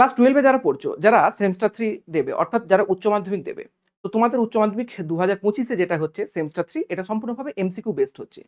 Class টুয়েলভে যারা পড়ছো, যারা সেমস্টার থ্রি দেবে, অর্থাৎ যারা উচ্চ মাধ্যমিক দেবে, তো তোমাদের উচ্চ মাধ্যমিক দু হাজার পঁচিশে যেটা হচ্ছে সেমস্টার থ্রি এটা সম্পূর্ণভাবে এমসিকিউ বেস্ট হচ্ছে।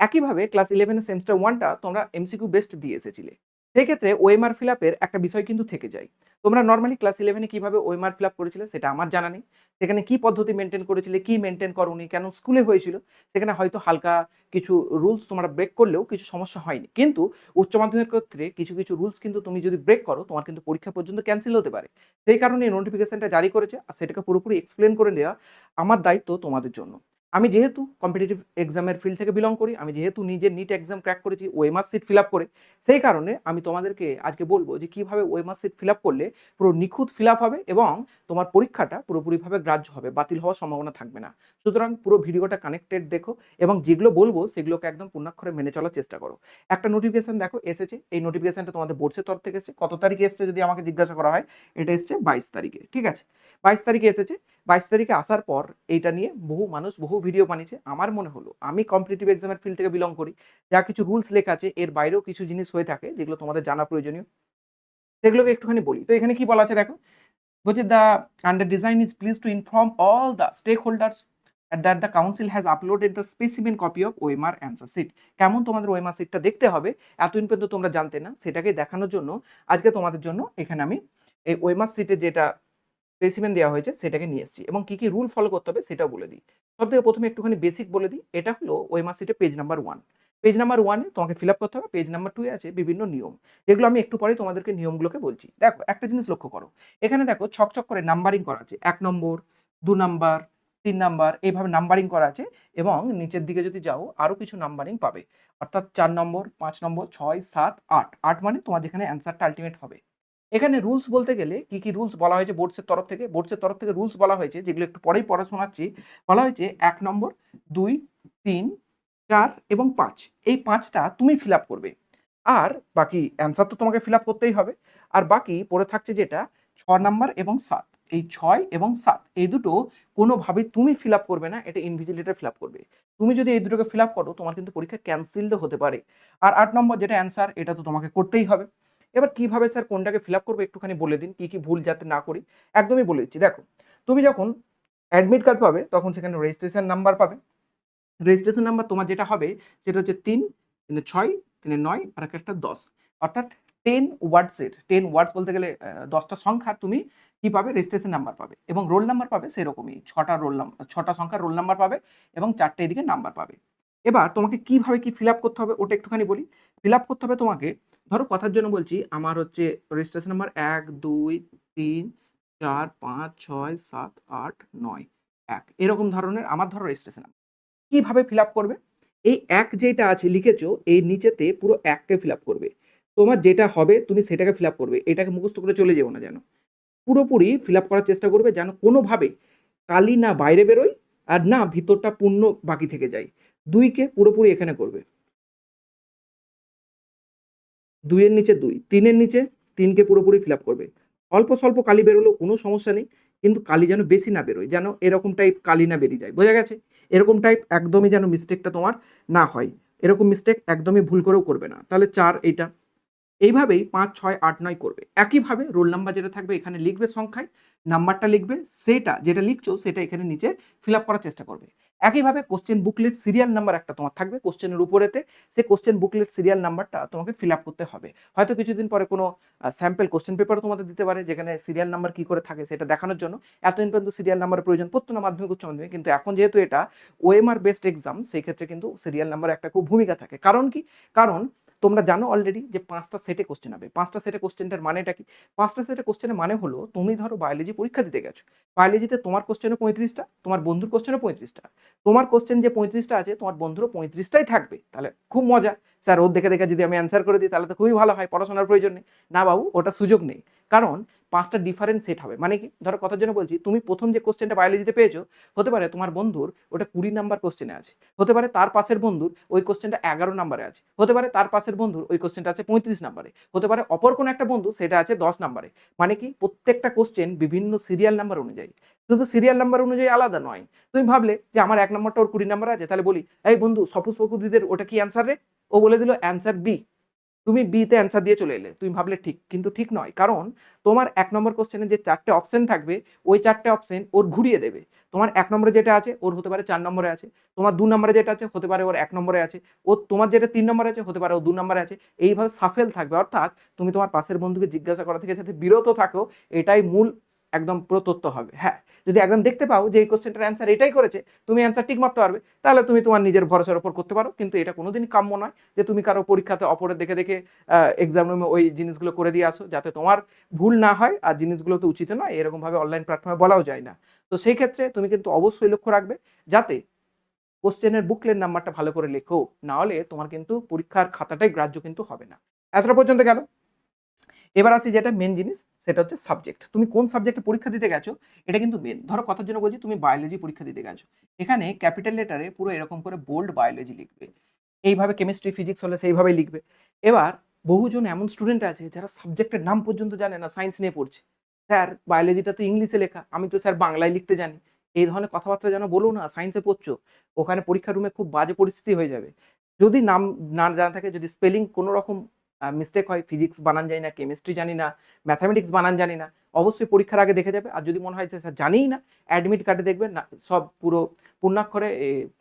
একইভাবে ক্লাস ইলেভেনের সেমিস্টার ওয়ানটা তোমরা এমসিকিউ বেস্ট দিয়ে এসেছিলে। সেই ক্ষেত্রে ওএমআর ফিল আপের একটা বিষয় কিন্তু থেকে যায়। তোমরা নর্মালি ক্লাস ইলেভেনে কীভাবে ওএমআর ফিল আপ করেছিলে সেটা আমার জানা নেই। সেখানে কি পদ্ধতি মেনটেন করেছিলে, কি মেনটেন করোনি, কেন স্কুলে হয়েছিল, সেখানে হয়তো হালকা কিছু রুলস তোমরা ব্রেক করলেও কিছু সমস্যা হয়নি। কিন্তু উচ্চ মাধ্যমিকের ক্ষেত্রে কিছু কিছু রুলস কিন্তু তুমি যদি ব্রেক করো, তোমার কিন্তু পরীক্ষা পর্যন্ত ক্যান্সেল হতে পারে। সেই কারণে নোটিফিকেশনটা জারি করেছে আর সেটাকে পুরোপুরি এক্সপ্লেন করে দেওয়া আমার দায়িত্ব তোমাদের জন্য। আমি যেহেতু কম্পিটিটিভ এক্সামের ফিল্ড থেকে বিলং করি, আমি যেহেতু নিজের নিট এক্সাম ক্র্যাক করেছি ওয়েমার সিট ফিল আপ করে, সেই কারণে আমি তোমাদেরকে আজকে বলব যে কীভাবে ওয়েমার সিট ফিল আপ করলে পুরো নিখুঁত ফিল আপ হবে এবং তোমার পরীক্ষাটা পুরোপুরিভাবে গ্রাহ্য হবে, বাতিল হওয়ার সম্ভাবনা থাকবে না। সুতরাং পুরো ভিডিওটা কানেক্টেড দেখো এবং যেগুলো বলব সেগুলোকে একদম পূর্ণাক্ষরে মেনে চলার চেষ্টা করো। একটা নোটিফিকেশন দেখো, এসেছে, এই নোটিফিকেশনটা তোমাদের বোর্ডসের তরফ থেকে এসেছে। কত তারিখে এসেছে যদি আমাকে জিজ্ঞাসা করা হয়, এটা এসেছে বাইশ তারিখে, ঠিক আছে? বাইশ তারিখে এসেছে, বাইশ তারিখে আসার পর এইটা নিয়ে বহু মানুষ, বহু ভিডিও বানিয়েছে। আমার মনে হলো আমি কম্পিটিটিভ এক্সামের ফিল্ড থেকে বিলং করি। যা কিছু রুলস লেখা আছে, এর বাইরেও কিছু জিনিস হয়ে থাকে, যেগুলো তোমাদের জানা প্রয়োজনীয়। সেগুলোকে একটুখানি বলি। তো এখানে কি বলা আছে দেখো? বলছে the under design is please to inform all the stakeholders that the council has uploaded the specimen copy of OMR answer sheet কেমন তোমাদের ওয়েমার সিটটা দেখতে হবে? এতদিন পর্যন্ত তোমরা জানতে না। সেটাকে দেখানোর জন্য আজকে তোমাদের জন্য এখানে আমি এই ওয়েমার সিটে যেটা স্পেসিমেন দেওয়া হয়েছে, সেটাকে নিয়ে এসেছি। এবং কী কী রুল ফলো করতে হবে সেটাও বলে দিই। সব থেকে প্রথমে একটুখানি বেসিক বলে দিই, এটা হলো ওএমআর সিটে page number one page number ওয়ানে তোমাকে ফিল আপ করতে হবে পেজ নাম্বার টুয়ে আছে বিভিন্ন নিয়ম। যেগুলো আমি একটু পরে তোমাদেরকে নিয়মগুলোকে বলছি। দেখো, একটা জিনিস লক্ষ্য করো। এখানে দেখো ছকছক করে নাম্বারিং করা আছে। এক নম্বর, দু নাম্বার, তিন নাম্বার, এইভাবে নাম্বারিং করা আছে এবং নিচের দিকে যদি যাও, আরও কিছু নাম্বারিং পাবে। অর্থাৎ চার নম্বর, পাঁচ নম্বর, ছয়, সাত, আট। আট মানে তোমার যেখানে অ্যান্সারটা আলটিমেট হবে। এখানে রুলস বলতে গেলে কি কি রুলস বলা হয়েছে বোর্ডসের তরফ থেকে? বোর্ডসের তরফ থেকে রুলস বলা হয়েছে, যেগুলো একটু পরেই পড়া শোনাচ্ছি, বলা হয়েছে এক নম্বর, দুই, তিন, চার এবং পাঁচ। এই পাঁচটা তুমি ফিল আপ করবে। আর বাকি অ্যান্সার তো তোমাকে ফিল আপ করতেই হবে। আর বাকি পড়ে থাকছে যেটা, ছ নাম্বার এবং সাত। এই ছয় এবং সাত, এই দুটো কোনোভাবে তুমি ফিল আপ করবে না, এটা ইনভিজিলেটার ফিল আপ করবে। তুমি যদি এই দুটোকে ফিল আপ করো, তোমার কিন্তু পরীক্ষা ক্যান্সেলডও হতে পারে। আর আট নম্বর যেটা অ্যান্সার এটা তো তোমাকে করতেই হবে। এবার কীভাবে স্যার কোনটাকে ফিল আপ করব একটুখানি বলে দিন, কি কি ভুল যাতে না করি? একদমই বলে দিচ্ছি। দেখো, তুমি যখন অ্যাডমিট কার্ড পাবে, তখন সেখানে রেজিস্ট্রেশন নাম্বার পাবে। রেজিস্ট্রেশন নাম্বার তোমার যেটা হবে, সেটা হচ্ছে তিন, তিনে ছয়, তিনে নয়, আর একটা দশ। অর্থাৎ টেন ওয়ার্ডসের টেন ওয়ার্ডস বলতে গেলে দশটা সংখ্যা তুমি কি পাবে? রেজিস্ট্রেশন নাম্বার পাবে। এবং রোল নাম্বার পাবে সেরকমই। ছটা রোল নাম্বার ছটা সংখ্যার রোল নাম্বার পাবে এবং চারটে এদিকে নাম্বার পাবে। এবার তোমাকে কীভাবে কি ফিল আপ করতে হবে, ওটা একটুখানি বলি। ফিল আপ করতে হবে তোমাকে ধরো কথার জন্য বলছি, আমার হচ্ছে রেজিস্ট্রেশন নাম্বার এক, দুই, তিন, চার, পাঁচ, ছয়, সাত, আট, নয়, এক। এরকম ধরনের আমার ধরো রেজিস্ট্রেশন নাম্বার কীভাবে ফিল আপ করবে? এই এক যেটা আছে লিখেছো, এই নিচেতে পুরো এককে ফিল আপ করবে। তোমার যেটা হবে, তুমি সেটাকে ফিল আপ করবে। এটাকে মুখস্থ করে চলে যেও না যেন। পুরোপুরি ফিল আপ করার চেষ্টা করবে যেন কোনোভাবে কালি না বাইরে বেরোয় আর না ভিতরটা পূর্ণ বাকি থেকে যায়। দুইকে পুরোপুরি এখানে করবে। দুইয়ের নিচে দুই, তিনের নিচে তিনকে পুরোপুরি ফিল আপ করবে। অল্প স্বল্প কালি বেরোলেও কোনো সমস্যা নেই, কিন্তু কালি যেন বেশি না বেরোয়, যেন এরকম টাইপ কালি না বেরিয়ে যায়। বোঝা গেছে? এরকম টাইপ একদমই যেন মিস্টেকটা তোমার না হয়। এরকম মিস্টেক একদমই ভুল করেও করবে না। তাহলে চার এইটা। এইভাবেই পাঁচ, ছয়, আট, নয় করবে। একইভাবে রোল নাম্বার যেটা থাকবে, এখানে লিখবে সংখ্যায় নাম্বারটা লিখবে, সেটা যেটা লিখছো, সেটা এখানে নিচে ফিল আপ করার চেষ্টা করবে। একইভাবে কোশ্চেন বুকলেট সিরিয়াল নাম্বার একটা তোমার থাকবে কোশ্চেনের উপরেতে সে কোশ্চেন বুকলেট সিরিয়াল নাম্বারটা তোমাকে ফিল আপ করতে হবে। হয়তো কিছুদিন পরে কোনো স্যাম্পেল কোশ্চেন পেপারও তোমাদের দিতে পারে, যেখানে সিরিয়াল নাম্বার কি করে থাকে সেটা দেখানোর জন্য। এতদিন পর্যন্ত সিরিয়াল নাম্বারের প্রয়োজন পড়তো না মাধ্যমিক, উচ্চ মাধ্যমিক, কিন্তু এখন যেহেতু এটা ওএমআর বেসড এক্সাম সেই ক্ষেত্রে কিন্তু সিরিয়াল নাম্বার একটা খুব ভূমিকা থাকে। কারণ কি? কারণ তোমরা জানো অলরেডি যে পাঁচটা সেটে কোশ্চেন হবে। পাঁচটা সেটে কোশ্চেনটার মানেটা কি? পাঁচটা সেটে কোশ্চেনের মানে হলো, তুমি ধরো বায়োলজি পরীক্ষা দিতে গেছো। বায়োলজিতে তোমার কোশ্চেনও পঁয়ত্রিশটা, তোমার বন্ধুর কোশ্চেনও পঁয়ত্রিশটা। তোমার কোশ্চেন যে পঁয়ত্রিশটা আছে, তোমার বন্ধুরও পঁয়ত্রিশটাই থাকবে। তাহলে খুব মজা। স্যার ওর দেখে দেখে যদি আমি অ্যান্সার করে দিই, তাহলে তো খুবই ভালো হয়, পড়াশোনার প্রয়োজন নেই। না বাবু, ওটা সুযোগ নেই। কারণ পাঁচটা ডিফারেন্ট সেট হবে। মানে কি? ধরো কথার জন্য বলছি, তুমি প্রথম যে কোশ্চেনটা বায়োলজিতে পেয়েছ, হতে পারে তোমার বন্ধুর ওটা কুড়ি নাম্বার কোশ্চেনে আছে। হতে পারে তার পাশের বন্ধুর ওই কোশ্চেনটা এগারো নাম্বারে আছে। হতে পারে তার পাশের বন্ধুর ওই কোশ্চেনটা আছে পঁয়ত্রিশ নাম্বারে হতে পারে অপর কোনো একটা বন্ধু সেটা আছে দশ নাম্বারে মানে কি? প্রত্যেকটা কোশ্চেন বিভিন্ন সিরিয়াল নাম্বার অনুযায়ী। শুধু সিরিয়াল নাম্বার অনুযায়ী আলাদা নয়। তুমি ভাবলে যে আমার এক নম্বরটা ওর কুড়ি নাম্বার আছে, তাহলে বলি, এই বন্ধু ফকুদিদের ওটা কি অ্যান্সার রে? ও বলে দিল অ্যান্সার বি তুমি বিতে অ্যান্সার দিয়ে চলে এলে। তুমি ভাবলে ঠিক, কিন্তু ঠিক নয়। কারণ তোমার এক নম্বর কোশ্চেনে যে চারটে অপশন থাকবে, ওই চারটে অপশন ওর ঘুরিয়ে দেবে। তোমার এক নম্বরে যেটা আছে, ওর হতে পারে চার নম্বরে আছে। তোমার দু নম্বরে যেটা আছে, হতে পারে ওর এক নম্বরে আছে। ও তোমার যেটা তিন নম্বরে আছে, হতে পারে ও দু নম্বরে আছে। এইভাবে সাফেল থাকবে। অর্থাৎ তুমি তোমার পাশের বন্ধুকে জিজ্ঞাসা করা থেকে যাতে বিরত থাকো, এটাই মূল একদম পুরো তথ্য হবে। হ্যাঁ যদি একদম দেখতে পাও যে এই কোশ্চেনটার অ্যান্সার এটাই করেছে, তুমি অ্যান্সার ঠিক মারতে পারবে, তাহলে তুমি তোমার নিজের ভরসার উপর করতে পারো। কিন্তু এটা কোনোদিনই কাম্য নয় যে তুমি কারও পরীক্ষাতে অপরের দেখে দেখে এক্সাম রুমে ওই জিনিসগুলো করে দিয়ে আসো, যাতে তোমার ভুল না হয় আর জিনিসগুলো তো উচিত নয়। এরকমভাবে অনলাইন প্ল্যাটফর্মে বলাও যায় না। তো সেই ক্ষেত্রে তুমি কিন্তু অবশ্যই লক্ষ্য রাখবে যাতে কোশ্চেনের বুকলের নাম্বারটা ভালো করে লেখো, না হলে তোমার কিন্তু পরীক্ষার খাতাটাই গ্রাহ্য কিন্তু হবে না। এতটা পর্যন্ত গেল। এবার আছে যেটা মেন জিনিস, সেটা হচ্ছে সাবজেক্ট তুমি কোন সাবজেক্টে পরীক্ষা দিতে গেছো, এটা কিন্তু মেন ধরো কথার জন্য বলছি, তুমি বায়োলজি পরীক্ষা দিতে গেছো। এখানে ক্যাপিটাল লেটারে পুরো এরকম করে বোল্ড বায়োলজি লিখবে। এইভাবে কেমিস্ট্রি ফিজিক্স হলে সেইভাবেই লিখবে। এবার বহুজন এমন স্টুডেন্ট আছে যারা সাবজেক্টের নাম পর্যন্ত জানে না সায়েন্স নিয়ে পড়ছে। স্যার বায়োলজিটা তো ইংলিশে লেখা, আমি তো স্যার বাংলায় লিখতে জানি। এই ধরনের কথাবার্তা যেন বলো না সায়েন্সে পড়ছো, ওখানে পরীক্ষা রুমে খুব বাজে পরিস্থিতি হয়ে যাবে। যদি নাম না জানা থাকে, যদি স্পেলিং কোনো রকম মিস্টেক হয় ফিজিক্স বানান জানি না কেমিস্ট্রি জানি না ম্যাথামেটিক্স বানান জানি না, অবশ্যই পরীক্ষার আগে দেখে যাবে। আর যদি মনে হয় যে স্যার জানিই না অ্যাডমিট কার্ডে দেখবেন না, সব পুরো পূর্ণাক্ষরে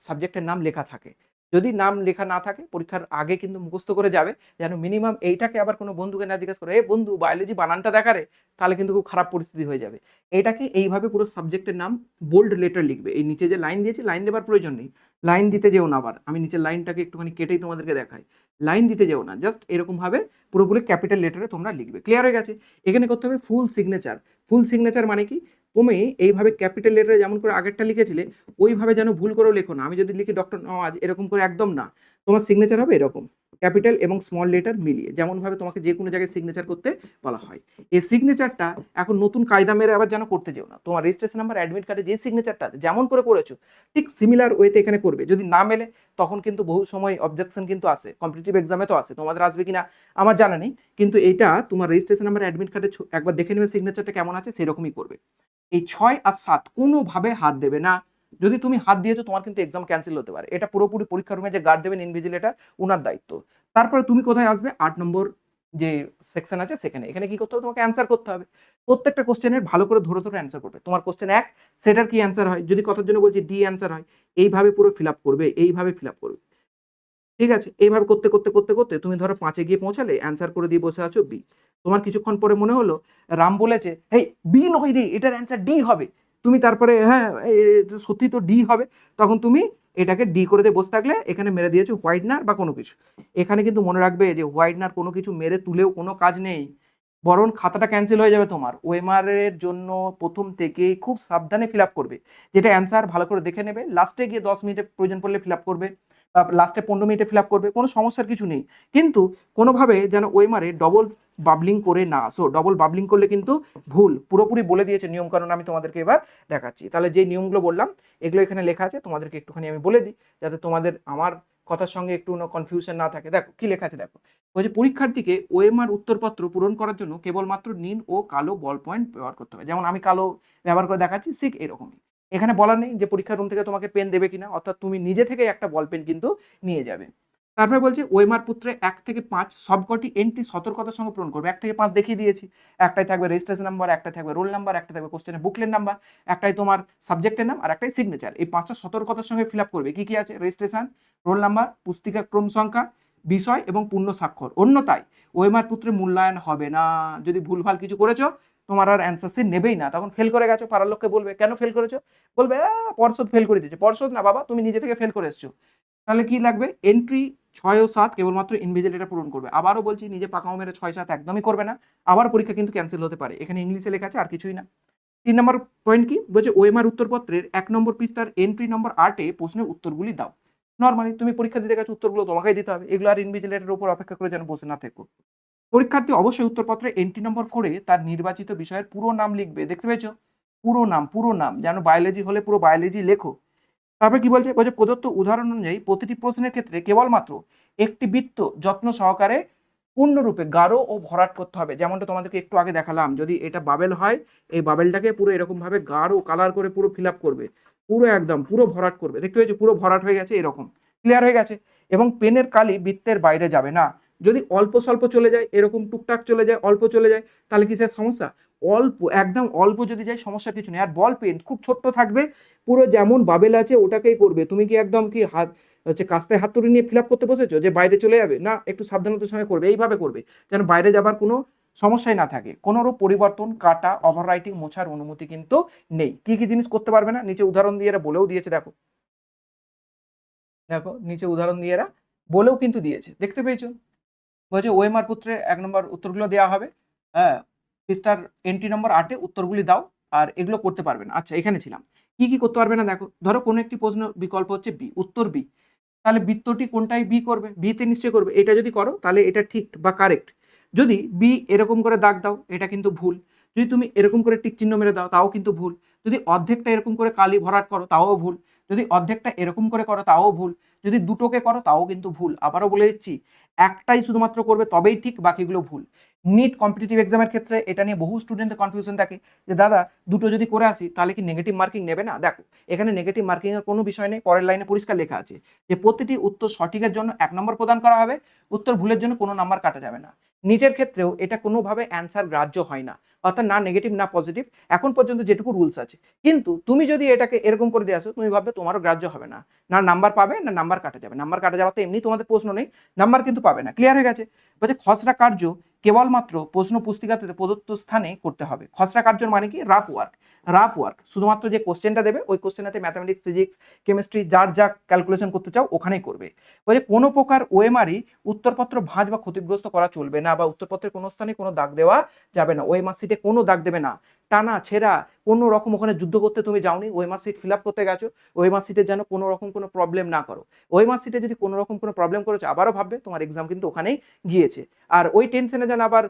সাবজেক্টের নাম লেখা থাকে। যদি নাম লেখা না থাকে, পরীক্ষার আগে কিন্তু মুখস্থ করে যাবে, যেন মিনিমাম এইটাকে আবার কোনো বন্ধুকে না জিজ্ঞেস করে, এ বন্ধু বায়োলজি বানানটা দেখারে তাহলে কিন্তু খুব খারাপ পরিস্থিতি হয়ে যাবে। এটাকে এইভাবে পুরো সাবজেক্টের নাম বোল্ড লেটার লিখবে। এই নিচে যে লাইন দিয়েছি লাইন দেওয়ার প্রয়োজন নেই। লাইন দিতে যেও না আবার। আমি নিচের লাইনটাকে একটুখানি কেটেই তোমাদেরকে দেখাই। লাইন দিতে যেও না। জাস্ট এরকমভাবে পুরোপুরি ক্যাপিটাল লেটারে তোমরা লিখবে। ক্লিয়ার হয়ে গেছে? এখানে করতে হবে ফুল সিগনেচার ফুল সিগনেচার মানে কি? তুমি এইভাবে ক্যাপিটাল লেটারে যেমন করে আগেরটা লিখেছিলে, ওইভাবে যেন ভুল করেও লেখো না। আমি যদি লিখি ডক্টর নওয়াজ এরকম করে একদম না। তোমার সিগনেচার হবে এরকম। ক্যাপিটাল এবং স্মল লেটার মিলিয়ে যেমনভাবে তোমাকে যে কোনো জায়গায় সিগনেচার করতে বলা হয়। এই সিগনেচারটা এখন নতুন কায়দা মেরে আবার যেন করতে যেও না। তোমার রেজিস্ট্রেশন নাম্বার অ্যাডমিট কার্ডে যে সিগনেচারটা আছে, যেমন করে করেছ, ঠিক সিমিলার ওয়েতে এখানে করবে। যদি না মেলে, তখন কিন্তু বহু সময় অবজেকশন কিন্তু আসে। কম্পিটিটিভ এক্সামে তো আসে। তোমাদের আসবে কিনা, আমার জানা নেই। কিন্তু এটা তোমার রেজিস্ট্রেশন নাম্বার অ্যাডমিট কার্ডে একবার দেখে নেবে সিগনেচারটা কেমন আছে, সেরকমই করবে। এই ছয় আর সাত কোনোভাবে হাত দেবে না। যদি তুমি হাত দিয়েছ, তোমার কিন্তু এক্সাম ক্যান্সেল হতে পারে। এটা পুরোপুরি পরীক্ষা রুমে যে গার্ড দেবেন ইনভিজিলেটার ওনার দায়িত্ব। তারপরে তুমি কোথায় আসবে? আট নম্বর যে সেকশন আছে, সেখানে। এখানে কি করতে হবে? তোমাকে অ্যান্সার করতে হবে। প্রত্যেকটা কোশ্চেনের ভালো করে ধরে ধরে অ্যান্সার করবে। তোমার কোশ্চেন এক, সেটার কি অ্যান্সার হয়? যদি কথার জন্য বলছি ডি অ্যান্সার হয়, এইভাবে পুরো ফিল আপ করবে, এইভাবে ফিল আপ করবে। ঠিক আছে? এইভাবে করতে করতে করতে করতে তুমি ধরো পাঁচে গিয়ে পৌঁছালে অ্যান্সার করে দিয়ে বসে আছো বি তোমার কিছুক্ষণ পরে মনে হলো, রাম বলেছে, হেই বি নয় রে, এটার অ্যান্সার ডি হবে। তুমি তারপরে হ্যাঁ সত্যি তো ডি হবে। তখন তুমি এটাকে ডি করে দিয়ে বসে থাকলে, এখানে মেরে দিয়েছ হোয়াইটনার বা কোনো কিছু। এখানে কিন্তু মনে রাখবে যে হোয়াইটনার কোনো কিছু মেরে তুলেও কোনো কাজ নেই। বরং খাতাটা ক্যান্সেল হয়ে যাবে তোমার। ওএমআর এর জন্য প্রথম থেকেই খুব সাবধানে ফিল আপ করবে। যেটা অ্যান্সার ভালো করে দেখে নেবে। লাস্টে গিয়ে দশ মিনিটে প্রয়োজন পড়লে ফিল আপ করবে। বা লাস্টে পনেরো মিনিটে ফিল আপ করবে। কোনো সমস্যার কিছু নেই। কিন্তু কোনোভাবে যেন ওএমআরে ডবল বাবলিং করে না। সো ডবল বাবলিং করলে কিন্তু ভুল। পুরোপুরি বলে দিয়েছে নিয়মকানুন আমি তোমাদেরকে এবার দেখাচ্ছি। তাহলে যে নিয়মগুলো বললাম, এগুলো এখানে লেখা আছে, তোমাদেরকে একটুখানি আমি বলে দিই, যাতে তোমাদের আমার কথার সঙ্গে একটু কনফিউশন না থাকে। দেখো, কি লেখা আছে, দেখো। বলছে পরীক্ষার্থীকে ওএমআর উত্তরপত্র পূরণ করার জন্য কেবলমাত্র নীল ও কালো বল পয়েন্ট ব্যবহার করতে হবে। যেমন আমি কালো ব্যবহার করে দেখাচ্ছি, ঠিক এরকমই। এখানে বলা নেই যে পরীক্ষার রুম থেকে তোমাকে পেন দেবে কিনা, অর্থাৎ তুমি নিজে থেকে একটা বল পেন কিন্তু নিয়ে যাবে। তারপরে বলছে ওয়েমার পুত্রে এক থেকে পাঁচ সবকটি এন্ট্রি সতর্কতার সঙ্গে পূরণ করবে। এক থেকে পাঁচ দেখিয়ে দিয়েছি। একটাই থাকবে রেজিস্ট্রেশন নাম্বার একটাই থাকবে রোল নাম্বার একটা থাকবে কোশ্চেনের বুকলেট নাম্বার একটাই তোমার সাবজেক্টের নাম, আর একটাই সিগনেচার এই পাঁচটা সতর্কতার সঙ্গে ফিল আপ করবে। কি কি আছে? রেজিস্ট্রেশন রোল নাম্বার পুস্তিকা, ক্রম সংখ্যা, বিষয় এবং পূর্ণ স্বাক্ষর। অন্যতায় ওয়েমার পুত্রে মূল্যায়ন হবে না। যদি ভুলভাল কিছু করেছ, তোমার আর অ্যান্সার সি নেবেই না। তখন ফেল করে গেছো, পাড়ার লোককে বলবে, কেন ফেল করেছ? বলবে পর্ষদ ফেল করে দিয়েছে। পর্ষদ না বাবা, তুমি নিজে থেকে ফেল করে এসছো। তাহলে কি লাগবে? এন্ট্রি ছয় ও সাত কেবলমাত্র ইনভিজিলেটার পূরণ করবে। আবারও বলছি, নিজে পাকাও মেরে ছয় সাত একদমই করবে না। আবার পরীক্ষা কিন্তু ক্যান্সেল হতে পারে। এখানে ইংলিশে লেখা আছে, আর কিছুই না। তিন নম্বর পয়েন্ট কি? বলছে ওএমআর উত্তরপত্রের এক নম্বর পৃষ্ঠার এন্ট্রি নম্বর আটে প্রশ্নের উত্তরগুলি দাও। নর্মালি তুমি পরীক্ষা দিতে গেছো, উত্তরগুলো তোমাকেই দিতে হবে। এগুলো আর ইনভিজিলেটারের উপর অপেক্ষা করে যেন বসে না থেকো। পরীক্ষার্থী অবশ্যই উত্তরপত্রে এন্ট্রি নম্বর করে তার নির্বাচিত বিষয়ের পুরো নাম লিখবে। দেখতে পেয়েছ? পুরো নাম পুরো নাম। যেন বায়োলজি হলে পুরো বায়োলজি লেখো। তারপরে কি বলছে? বলছে প্রদত্ত উদাহরণ অনুযায়ী প্রতিটি প্রশ্নের ক্ষেত্রে কেবলমাত্র একটি বৃত্ত যত্ন সহকারে পূর্ণরূপে গাঢ় ও ভরাট করতে হবে। যেমনটা তোমাদেরকে একটু আগে দেখালাম, যদি এটা বাবেল হয়, এই বাবেলটাকে পুরো এরকম ভাবে গাঢ় কালার করে পুরো ফিল আপ করবে। পুরো একদম, পুরো ভরাট করবে। দেখতে পেয়েছ? পুরো ভরাট হয়ে গেছে এরকম। ক্লিয়ার হয়ে গেছে। এবং পেনের কালি বৃত্তের বাইরে যাবে না। যদি অল্প স্বল্প চলে যায়, এরকম টুকটাক চলে যায়, অল্প চলে যায়, তাহলে কিসের সমস্যা? অল্প, একদম অল্প যদি যায়, সমস্যা কিছু নেই। আর বল পেন খুব ছোট্ট থাকবে, পুরো যেমন বাবেল আছে, ওটাকেই করবে। তুমি কি একদম কি হাত, হচ্ছে কাস্তায় হাত তুলে নিয়ে ফিল আপ করতে বসেছো? যে বাইরে চলে যাবে? না, একটু সাবধানতার সঙ্গে করবে। এইভাবে করবে, যেন বাইরে যাবার কোনো সমস্যাই না থাকে। কোনোরও পরিবর্তন, কাটা ওভার রাইটিং মোছার অনুমতি কিন্তু নেই। কি কি জিনিস করতে পারবে না? নিচে উদাহরণ দিয়ে এরা বলেও দিয়েছে, দেখো। দেখো, নিচে উদাহরণ দিয়ে এরা বলেও কিন্তু দিয়েছে। দেখতে পেয়েছ? বলছে, ওএমআর পুত্রের এক নম্বর উত্তরগুলো দেওয়া হবে। হ্যাঁ পৃষ্ঠার এন্ট্রি নম্বর আটে উত্তরগুলি দাও, আর এগুলো করতে পারবে না। আচ্ছা এখানে ছিলাম। কি কি করতে পারবে না দেখো, ধরো কোনো একটি প্রশ্ন, বিকল্প হচ্ছে বি, উত্তর বি। তাহলে বৃত্তটি কোনটাই বি করবে? বিতে নিশ্চয় করবে। এটা যদি করো, তাহলে এটা ঠিক বা কারেক্ট। যদি বি এরকম করে দাগ দাও, এটা কিন্তু ভুল। যদি তুমি এরকম করে টিক চিহ্ন মেরে দাও, তাও কিন্তু ভুল। যদি অর্ধেকটা এরকম করে কালি ভরাট করো, তাও ভুল। যদি অর্ধেকটা এরকম করে করো, তাও ভুল। যদি দুটোকে করো, তাও কিন্তু ভুল। আবারও বলে দিচ্ছি একটাই শুধুমাত্র করবে তবেই ঠিক বাকিগুলো ভুল। নিট কম্পিটিটিভ এক্সামের ক্ষেত্রে এটা নিয়ে বহু স্টুডেন্টের কনফিউশন থাকে যে, দাদা, দুটো যদি করে আসি, তাহলে কি নেগেটিভ মার্কিং নেবে না? দেখো, এখানে নেগেটিভ মার্কিংয়ের কোনো বিষয় নেই, পরের লাইনে পরিষ্কার লেখা আছে যে, প্রতিটি উত্তর সঠিকের জন্য এক নম্বর প্রদান করা হবে, উত্তর ভুলের জন্য কোনো নাম্বার কাটা যাবে না। নিটের ক্ষেত্রেও এটা কোনোভাবে অ্যান্সার গ্রাহ্য হয় না, অর্থাৎ না নেগেটিভ না পজিটিভ এখন পর্যন্ত যেটুকু রুলস আছে। কিন্তু তুমি যদি এটাকে এরকম করে দিয়ে আসো, তুমি ভাববে তোমারও গ্রাহ্য হবে না। না নাম্বার পাবে, না নাম্বার কাটা যাবে। নাম্বার কাটা যাওয়াতে এমনি তোমাদের প্রশ্ন নেই নাম্বার কিন্তু পাবে না। ক্লিয়ার হয়ে গেছে? বলছে, খসড়া কার্য কেবলমাত্র প্রশ্ন পুস্তিকাতে প্রদত্ত স্থানে করতে হবে। খসড়া কার্যর মানে কি? রাফ ওয়ার্ক রাফ ওয়ার্ক শুধুমাত্র যে কোশ্চেনটা দেবে, ওই কোশ্চেনটাতে ম্যাথামেটিক্স ফিজিক্স কেমিস্ট্রি যার যা ক্যালকুলেশন করতে চাও, ওখানেই করবে। বলছে, কোনো প্রকার ওএমআরই উত্তরপত্র ভাঁজ বা ক্ষতিগ্রস্ত করা চলবে না বা উত্তরপত্রের কোনো স্থানে কোনো দাগ দেওয়া যাবে না। ওএমআর সিটে কোনো দাগ দেবে না। টানা ছেঁড়া কোনো রকম ওখানে যুদ্ধ করতে তুমি যাওনি ওএমআর সিট ফিল আপ করতে গেছো ওএমআর সিটে যেন কোনো রকম কোনো প্রবলেম না করো। ওএমআর সিটে যদি কোনো রকম কোনো প্রবলেম করেছ, আবারও ভাববে তোমার এক্সাম কিন্তু ওখানেই গিয়েছে। আর ওই টেনশনে যেন আবার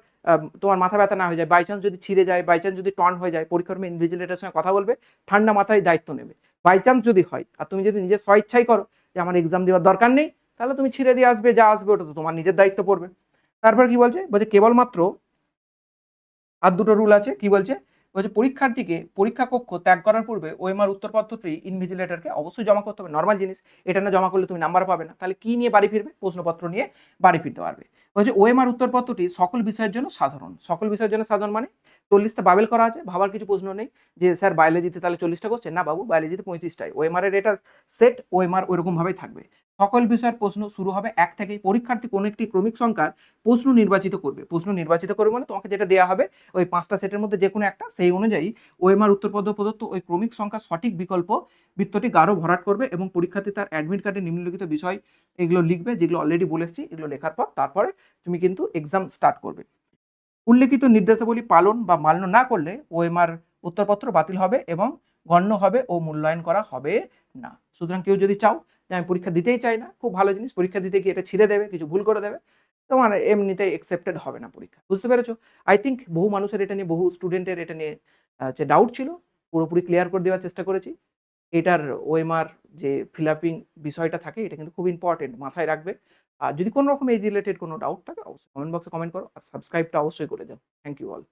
তোমার মাথা ব্যথা না হয়ে যায় বাই চান্স যদি ছিঁড়ে যায় বাই চান্স যদি টর্ন হয়ে যায়, পরীক্ষার ইনভিজিলেটার সঙ্গে কথা বলবে, ঠান্ডা মাথায় দায়িত্ব নেবে। বাই চান্স যদি হয়, আর তুমি যদি নিজের স্বইচ্ছাই করো যে আমার এক্সাম দেওয়ার দরকার নেই, তাহলে তুমি ছিঁড়ে দিয়ে আসবে, যা আসবে ওটা তো তোমার নিজের দায়িত্ব পড়বে। তারপর কি বলছে? বলছে কেবলমাত্র আর দুটো রুল আছে, কি বলছে? বলছে পরীক্ষার্থীকে পরীক্ষা কক্ষ ত্যাগ করার পূর্বে ওএমআর উত্তরপত্রটি ইনভিজিলেটরকে অবশ্যই জমা করতে হবে। নর্মাল জিনিস, এটা না জমা করলে তুমি নাম্বার পাবে না। তাহলে কি নিয়ে বাড়ি ফিরবে? প্রশ্নপত্র নিয়ে বাড়ি ফিরতে পারবে। বলছে ওএমআর উত্তরপত্রটি সকল বিষয়ের জন্য সাধারণ। সকল বিষয়ের জন্য সাধারণ মানে চল্লিশটা বাবেল করা আছে, ভাবার কিছু প্রশ্ন নেই। যে স্যার বায়োলজিতে তাহলে চল্লিশটা করছে না বাবু বায়োলজিতে পঁয়ত্রিশটাই। ওএমআর এর এটা সেট ওএমআর ওইরকমভাবেই থাকবে। সকল বিষয়ের প্রশ্ন শুরু হবে এক থেকেই। পরীক্ষার্থী কোনো একটি ক্রমিক সংখ্যার প্রশ্ন নির্বাচিত করবে। প্রশ্ন নির্বাচিত করবে মানে তোমাকে যেটা দেওয়া হবে, ওই পাঁচটা সেটের মধ্যে যে কোনো একটা, সেই অনুযায়ী ওএমআর উত্তরপদ, প্রদত্ত ওই ক্রমিক সংখ্যার সঠিক বিকল্প বৃত্তটি গাঢ় ভরাট করবে এবং পরীক্ষার্থী তার অ্যাডমিট কার্ডে নিম্নলিখিত বিষয় এগুলো লিখবে, যেগুলো অলরেডি বলেছি এগুলো লেখার পর তারপরে তুমি কিন্তু এক্সাম স্টার্ট করবে। উল্লেখিত নির্দেশাবলী পালন বা মান্য না করলে ওএমআর উত্তরপত্র বাতিল হবে এবং গণ্য হবে ও মূল্যায়ন করা হবে না। সুতরাং কেউ যদি চাও যে আমি পরীক্ষা দিতেই চাই না, খুব ভালো জিনিস, পরীক্ষা দিতে গিয়ে এটা ছিঁড়ে দেবে, কিছু ভুল করে দেবে, তোমার এমনিতেই অ্যাকসেপ্টেড হবে না পরীক্ষা। বুঝতে পেরেছ? আই থিঙ্ক বহু মানুষের এটা নিয়ে, বহু স্টুডেন্টের এটা নিয়ে যে ডাউট ছিল, পুরোপুরি ক্লিয়ার করে দেওয়ার চেষ্টা করেছি। এটার ওএমআর যে ফিল আপিং বিষয়টা থাকে, এটা কিন্তু খুব ইম্পর্টেন্ট মাথায় রাখবে। আর যদি কোনো রকম এই রিলেটেড কোনো ডাউট থাকে, অবশ্যই কমেন্ট বক্সে কমেন্ট করো আর সাবস্ক্রাইবটা অবশ্যই করে দেবো থ্যাংক ইউ অল